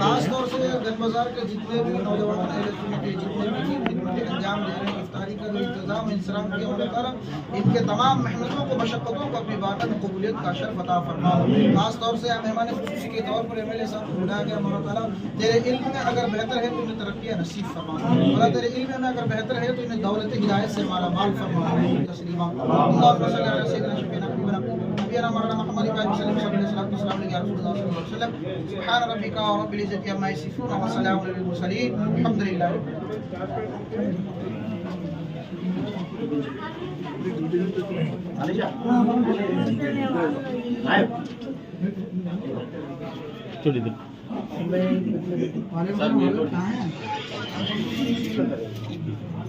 खासतौर से गन बाज़ार के जितने भी नौजवान के जितने भी खिदमत अंजाम दे रहे हैं, इफ्तारी का जो इंतज़ाम, इंसराम किया अल्लाह ताला इनके तमाम मेहनतों को, मशक्क़तों को अपनी बारत कबूलियत का शर्फ अता फरमा खासतौर से मेहमान खुशी के तौर पर एम एल ए साहब को बुलाया गया, मौला ताला, तेरे इल्म में अगर बेहतर है तो इन्हें तरक्की नसीब फरमा अल्लाह तेरे इल्म में अगर बेहतर है तो इन्हें दौलत हिदायत से माला माल फरमा तस्लीमा عليه وسلم سبيل الصلاة والسلام على رسول الله صلى الله عليه وسلم سبحان ربك رب العزة عما يصفون وسلام على المرسلين الحمد لله चलिए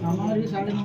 हमारी साढ़े नौ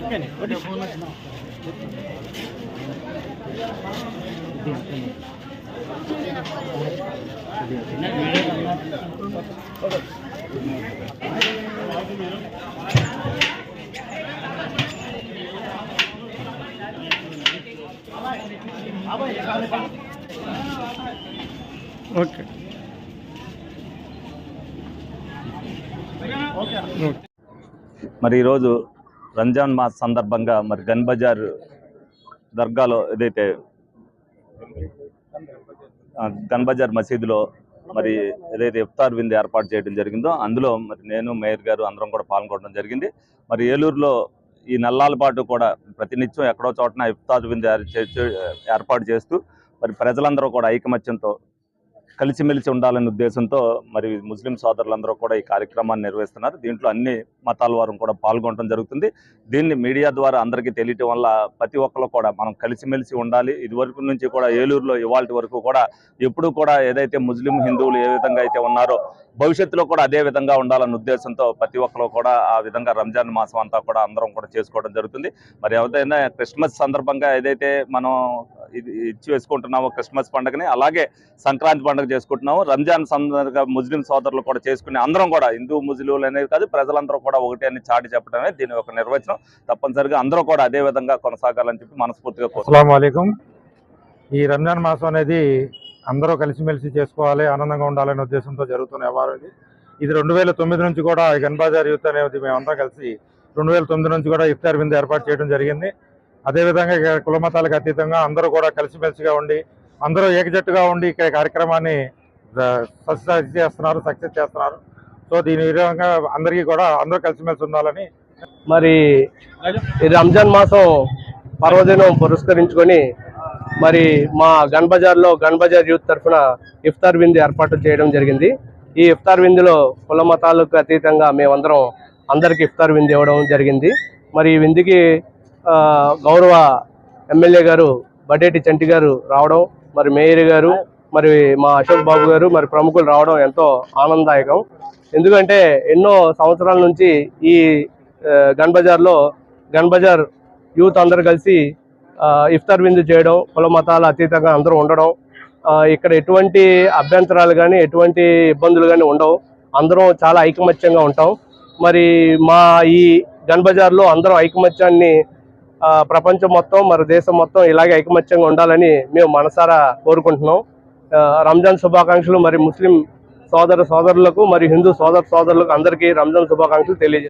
ఉట్టించండి ఓకే ఓకే. మరి ఈరోజు రంజాన్ మాస్ సందర్భంగా మరి గన్ బజార్ దర్గాలో ఏదైతే గన్ బజార్ మసీదులో మరి ఏదైతే ఇఫ్తార్ విందు ఏర్పాటు చేయడం జరిగిందో అందులో మరి నేను మేయర్ గారు అందరం కూడా పాల్గొనడం జరిగింది. మరి ఏలూరులో ఈ నల్లాల పాటు కూడా ప్రతినిత్యం ఎక్కడో చోటన ఇఫ్తార్ విందు ఏర్పాటు చేస్తూ మరి ప్రజలందరూ కూడా ఐకమత్యంతో కలిసిమెలిసి ఉండాలనే ఉద్దేశంతో మరి ముస్లిం సోదరులందరూ కూడా ఈ కార్యక్రమాన్ని నిర్వహిస్తున్నారు. దీంట్లో అన్ని మతాల వారు కూడా పాల్గొనడం జరుగుతుంది. దీన్ని మీడియా ద్వారా అందరికీ తెలియటం వల్ల ప్రతి ఒక్కరు కూడా మనం కలిసిమెలిసి ఉండాలి. ఇదివరకు నుంచి కూడా ఏలూరులో ఇవాళ వరకు కూడా ఎప్పుడు కూడా ఏదైతే ముస్లిం హిందువులు ఏ విధంగా అయితే ఉన్నారో భవిష్యత్తులో కూడా అదే విధంగా ఉండాలన్న ఉద్దేశంతో ప్రతి ఒక్కరు కూడా ఆ విధంగా రంజాన్ మాసం అంతా కూడా అందరం కూడా చేసుకోవడం జరుగుతుంది. మరి ఎవరైనా క్రిస్మస్ సందర్భంగా ఏదైతే మనం ఇది ఇచ్చి వేసుకుంటున్నాము క్రిస్మస్ పండుగని. అలాగే సంక్రాంతి పండుగ చేసుకుంటున్నాము. రంజాన్ సందర్భంగా ముస్లిం సోదరులు కూడా చేసుకునే అందరం కూడా హిందూ ముస్లింలు అనేది కాదు ప్రజలందరూ కూడా ఒకటి అని చాటి చెప్పడమే దీని ఒక నిర్వచనం. తప్పనిసరిగా అందరూ కూడా అదే విధంగా కొనసాగాలని చెప్పి మనస్ఫూర్తిగా కోరుతున్నాను అస్సలం ఈ రంజాన్ మాసం అనేది అందరూ కలిసిమెలిసి చేసుకోవాలి ఆనందంగా ఉండాలనే ఉద్దేశంతో జరుగుతున్న వ్యవహారం ఇది. ఇది రెండు వేల తొమ్మిది నుంచి కూడా ఈ గన్ బజార్ యూత్ అనేది మేమంతా కలిసి రెండు వేల తొమ్మిది నుంచి కూడా ఇఫ్తార్ విందు ఏర్పాటు చేయడం జరిగింది. అదేవిధంగా ఇక కులమతాలకు అతీతంగా అందరూ కూడా కలిసిమెలిసిగా ఉండి అందరూ ఏకజట్టుగా ఉండి ఇక్కడ కార్యక్రమాన్ని సక్సెస్ చేస్తున్నారు సక్సెస్ చేస్తున్నారు. సో దీని విధంగా అందరికీ కూడా అందరూ కలిసిమెలిసి ఉండాలని మరి ఈ రంజాన్ మాసం పర్వదినం పురస్కరించుకొని మరి మా గన్ బజార్లో గన్ బజార్ యూత్ తరఫున ఇఫ్తార్ విందు ఏర్పాటు చేయడం జరిగింది. ఈ ఇఫ్తార్ విందులో కుల మతాలకు అతీతంగా మేమందరం అందరికి ఇఫ్తార్ విందు ఇవ్వడం జరిగింది. మరి ఈ విందుకి గౌరవ ఎమ్మెల్యే గారు బడేటి చంటి గారు రావడం మరి మేయర్ గారు మరి మా అశోక్ బాబు గారు మరి ప్రముఖులు రావడం ఎంతో ఆనందదాయకం. ఎందుకంటే ఎన్నో సంవత్సరాల నుంచి ఈ గన్ బజార్లో గన్ బజార్ యూత్ అందరు కలిసి ఇఫ్తార్ విందు చేయడం కుల మతాల అతీతంగా అందరూ ఉండడం ఇక్కడ ఎటువంటి అభ్యంతరాలు కానీ ఎటువంటి ఇబ్బందులు కానీ ఉండవు. అందరం చాలా ఐకమత్యంగా ఉంటాం. మరి మా ఈ గన్ బజార్లో అందరం ఐకమత్యాన్ని ప్రపంచం మొత్తం మరి దేశం మొత్తం ఇలాగే ఐకమత్యంగా ఉండాలని మేము మనసారా కోరుకుంటున్నాం. ఆ, రంజాన్ శుభాకాంక్షలు మరి ముస్లిం సోదర సోదరులకు మరియు హిందూ సోదర సోదరులకు అందరికీ రంజాన్ శుభాకాంక్షలు తెలియజేస్తాం